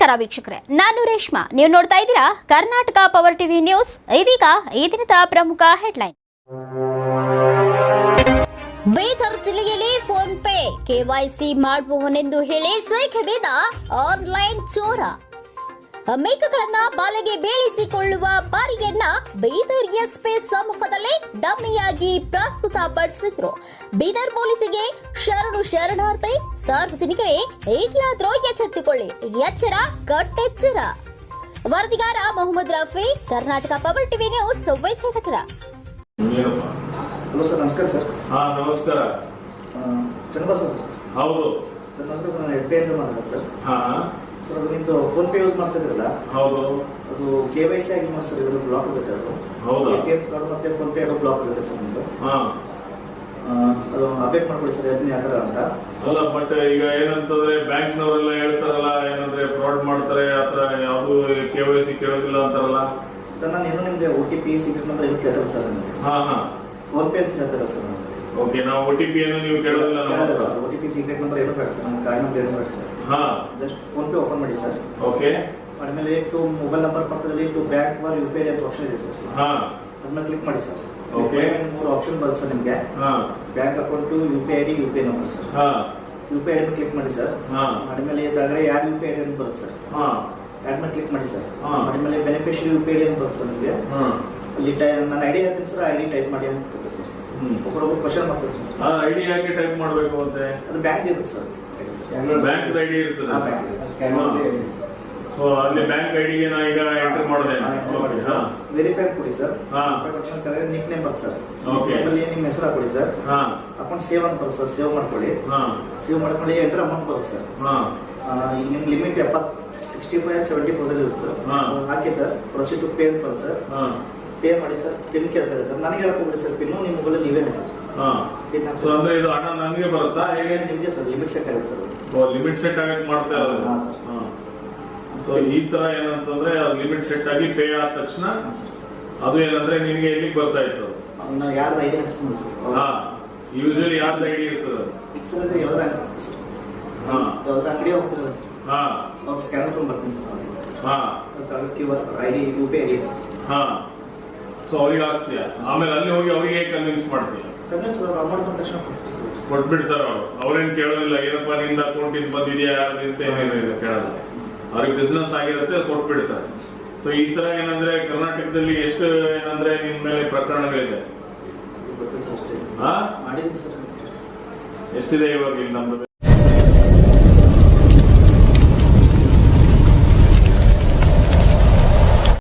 ನಮಸ್ಕಾರ ವೀಕ್ಷಕರೇ, ನಾನು ರೇಷ್ಮಾ. ನೀವು ನೋಡ್ತಾ ಇದ್ದೀರಾ ಕರ್ನಾಟಕ ಪವರ್ ಟಿವಿ ನ್ಯೂಸ್ ಇದೀಗ ಈ ದಿನದ ಪ್ರಮುಖ ಹೆಡ್ಲೈನ್ ಬೀದರ್ ಜಿಲ್ಲೆಯಲ್ಲಿ ಫೋನ್ ಪೇ ಕೆವೈಸಿ ಮಾಡುವವನೆಂದು ಹೇಳಿ ಬೇದ ಆನ್ಲೈನ್ ಚೋರ. ಮೇಕಗಳನ್ನ ಬಾಲೆಗೆ ಬೀಳಿಸಿಕೊಳ್ಳುವ ಬಾರಿಯನ್ನ ಬೀದರ್ ಎಸ್ಪಿ ಸಮ್ಮುಖದಲ್ಲಿ ಡಮ್ಮಿಯಾಗಿ ಪ್ರಸ್ತುತ ಪಡಿಸಿದ್ರು ಬೀದರ್ ಪೊಲೀಸಿಗೆ ಶರಣು ಶರಣಾರ್ಥಿ ಸಾರ್ವಜನಿಕರೇ ಈಗಲಾದ್ರೂ ಎಚ್ಚೆತ್ತುಕೊಳ್ಳಿ. ಎಚ್ಚರ ಕಟ್ಟೆಚ್ಚರ. ವರದಿಗಾರ Mohammed Rafi Karnataka power TV news Vijayanagara. ಏನಪ್ಪ ಹಲೋ ಸರ್ ನಮಸ್ಕಾರ ಸರ್. ಹಾ ನಮಸ್ಕಾರ. ಚನ್ನಬಸವ ಸರ್. ಹೌದು. ಸರ್ ನಮಸ್ಕಾರ ಸರ್ ನಾನು ಎಸ್ ಬಿ ಐ ಮಾತಾಡೋದು ಸರ್. ಹಾ. ಅದು ಫೋನ್ ಪೇ ಯೂಸ್ ಮಾಡ್ತಿದ್ರಲ್ಲ? ಹೌದು. ಅದು ಕೆ ವೈ ಸಿ ಆಗಿ ಮಾಡಿ ಸರ್ ಬ್ಲಾಕ್ ಆಗುತ್ತೆ ಅದು ಹೌದು ಎ ಕಾರ್ಡ್ ಮತ್ತೆ ಫೋನ್ ಪೇ ಅದು ಬ್ಲಾಕ್ ಆಗುತ್ತೆ ಸರ್ ಆ, ಅದು ಅಪ್ಡೇಟ್ ಮಾಡ್ಕೊಳ್ಳಿ ಸರ್ ಅದನ್ನ ಯಾವ ಥರ ಅಂತ. ಅಲ್ಲ ಬಟ್ ಈಗ ಏನಂತಂದ್ರೆ ಬ್ಯಾಂಕ್ನವರೆಲ್ಲ ಹೇಳ್ತಾರಲ್ಲ ಏನಂದ್ರೆ ಫ್ರಾಡ್ ಮಾಡ್ತಾರೆ ಆತರ ಯಾವುದು ಕೆ ವೈ ಸಿ ಕೇಳೋದಿಲ್ಲ ಅಂತಾರಲ್ಲ. ಸರ್ ನಾನು ಇನ್ನೂ ನಿಮಗೆ O T P secret number ಏನು ಕೇಳ್ತಾರೆ ಸರ್ ನನಗೆ ಹಾಂ ಹಾಂ. ಫೋನ್ ಪೇ ಅಂತ ಕೇಳ್ತಾರೆ ಸರ್ ನನಗೆ ಓಕೆ ನಾವು ಒ ಟಿ ಪಿ ಅನ್ನು ನೀವು ಕೇಳೋದಿಲ್ಲ ನಾವು OTP O T P secret number ಏನು ಬೇಡ ಸರ್. ನಮ್ಮ ಕಾರ್ಡ್ ನಂಬರ್ ಏನು ಬೇಡ ಸರ್. ಹಾ. ಜಸ್ಟ್ ಫೋನ್ ಪೇ ಓಪನ್ ಮಾಡಿ ಸರ್. ಓಕೆ ಆಮೇಲೆ ಟು ಮೊಬೈಲ್ ನಂಬರ್ ಪಕ್ಕದಲ್ಲಿ to bank bar U P I ಅಂತ ಆಪ್ಷನ್ ಇದೆ ಸರ್. ಹಾ. ಅದನ್ನ ಕ್ಲಿಕ್ ಮಾಡಿ ಸರ್. ಓಕೆ ಮೂರು ಆಪ್ಷನ್ ಬರುತ್ತೆ ಸರ್ ನಿಮಗೆ. ಹಾ. Bank account U P I D U P I number sir. ಹಾ. U P I D click ಮಾಡಿ ಸರ್. ಹಾ. ಆಮೇಲೆ ಇದಾಗಲೇ ಯಾರು ಯು ಪಿ ಐ ಡಿ ಅಂತ ಬರುತ್ತೆ ಸರ್. ಹಾ. ಅದನ್ನ ಮೇಲೆ ಕ್ಲಿಕ್ ಮಾಡಿ ಸರ್. ಹಾ. ಆಮೇಲೆ beneficiary U P I D ಅಂತ ಬರುತ್ತೆ ಸರ್ ನಿಮಗೆ. ಹಾ. ಅಲ್ಲಿ ಟೈ ನಾನು ಐ ಡಿ ಹೇಳ್ತೀನಿ ಸರ್. ಐ ಡಿ ಟೈಪ್ ಮಾಡಿ ಅಂತ ಸರ್. ಒಬ್ಬರೊಬ್ರು ಕ್ವಶನ್ ಮಾಡ್ತಾರೆ ಸರ್ ಆ ಐಡಿ ಯಾಕೆ ಟೈಪ್ ಮಾಡಬೇಕು ಅಂತ? ಅದು ಬ್ಯಾಂಕ್ ಇರುತ್ತೆ ಸರ್. ಬ್ಯಾಂಕ್ ಐಡಿ ಇರ್ತದೆ. ಸೊ ಅಲ್ಲಿ. ಬ್ಯಾಂಕ್ ಐಡಿಗೆ ನಾ ಈಗ ಎಂಟರ್ ಮಾಡಿದೆ. ವೆರಿಫೈ ಕೊಡಿ ಸರ್. ಹಾಂ. ನಿಕ್ ನೇಮ್ ಬರ್ತದೆ ಸರ್. ಅಲ್ಲಿ ನಿಮ್ಮ ಹೆಸರು ಹಾಕೊಳ್ಳಿ ಸರ್. ಹಾ. ಅಕೌಂಟ್ ಸೇವ್ ಅಂತ ಸರ್. ಸೇವ್ ಮಾಡ್ಕೊಳ್ಳಿ. ಹಾ. ಸೇವ್ ಮಾಡ್ಕೊಳ್ಳಿ ಎಂಟರ್ ಅಮೌಂಟ್ ಬರುತ್ತೆ ಸರ್. ಹಾ. ನಿಮ್ಮ ಲಿಮಿಟ್ ಎಪ್ಪತ್ತು ಸಿಕ್ಸ್ಟಿ ಫೈವ್ ಸೆವೆಂಟಿ ತೌಸಂಡ್ ಇರುತ್ತೆ ಸರ್. ಹಾ. ಹಾಕಿ ಸರ್. ಪ್ರೊಸೀಡ್ ಟು ಪೇ ಅಂತ ಬರುತ್ತೆ ಸರ್. ಹಾ. ಪೇ ಮಾಡಿ ಸರ್ ಪಿನ್ ಕೇಳ್ತಾರೆ ಸರ್ ನನಗೆ ಹೇಳ್ಕೊಬಿಡಿ ಸರ್ ಪಿನ್ನು ನಿಮ್ಮ ಮೊಬೈಲ್ ನೀವೇ ಮಾಡಿ ಸರ್ ಹಾ. ಪಿನ್ ಸೊ ಅಂದ್ರೆ ಇದು ಹಣ ನನಗೆ ಬರುತ್ತಾ? ಹೇಗೆ ನಿಮಗೆ ಸರ್ ಲಿಮಿಟ್ ಸೆಟ್ ಆಗುತ್ತೆ ಸರ್ ಲಿಮಿಟ್ ಸೆಟ್ ಆಗಕ್ಕೆ ಮಾಡ್ತಾ ಇರೋದು? ಹಾ, ಸರ್. ಸೊ ಈ ತರ ಏನಂತಂದ್ರೆ ಲಿಮಿಟ್ ಸೆಟ್ ಆಗಿ ಪೇ ಆದ ತಕ್ಷಣ ಅದು ಏನಂದ್ರೆ ನಿನಗೆ ಎಲ್ಲಿಗೆ ಬರ್ತಾ ಇತ್ತು? ನಾನು ಯಾರು ಐಡಿಯಾ ಹಾಕ್ಸ್ಕೊಂಡು ಸರ್ ಹಾ. ಯೂಶಲಿ ಯಾರ್ದು ಐಡಿ ಇರ್ತದೆ? ಸರ್ ಅದು ಯಾವ್ದಾರ ಅಂಗಡಿ ಸರ್ ಹಾ. ಯಾವ್ದಾರ ಅಂಗಡಿ ಹೋಗ್ತಿರಲ್ಲ ಸರ್ ಹಾ. ಸ್ಕ್ಯಾನರ್ ತೊಗೊಂಡು ಬರ್ತೀನಿ ಸರ್ ಹಾ. ಅದು ID U P I D ಹಾ. ಸೊ ಅವ್ರಿಗೆ ಹಾಕ್ಸ್ತೀಯ ಆಮೇಲೆ ಅಲ್ಲಿ ಹೋಗಿ ಅವ್ರಿಗೆ ಕನ್ವಿನ್ಸ್ ಮಾಡ್ತೀಯ ಕೊಟ್ಬಿಡ್ತಾರ ಅವ್ರು. ಅವ್ರೇನ್ ಕೇಳೋದಿಲ್ಲ ಏನಪ್ಪ ನಿಂದ ಅಕೌಂಟ್ ಇಂದ ಬಂದಿದ್ಯಾ ಯಾರು ಏನೇನಿಲ್ಲ ಕೇಳಲ್ಲ ಅವ್ರಿಗೆ ಬಿಸ್ನೆಸ್ ಆಗಿರುತ್ತೆ ಕೊಟ್ಬಿಡ್ತಾರೆ. ಸೊ ಈ ತರ ಏನಂದ್ರೆ ಕರ್ನಾಟಕದಲ್ಲಿ ಎಷ್ಟು ಏನಂದ್ರೆ ನಿಮ್ ಮೇಲೆ ಪ್ರಕರಣಗಳಿದೆ? ಎಷ್ಟಿದೆ ಇವಾಗ ಇಲ್ಲಿ ನಮ್ದು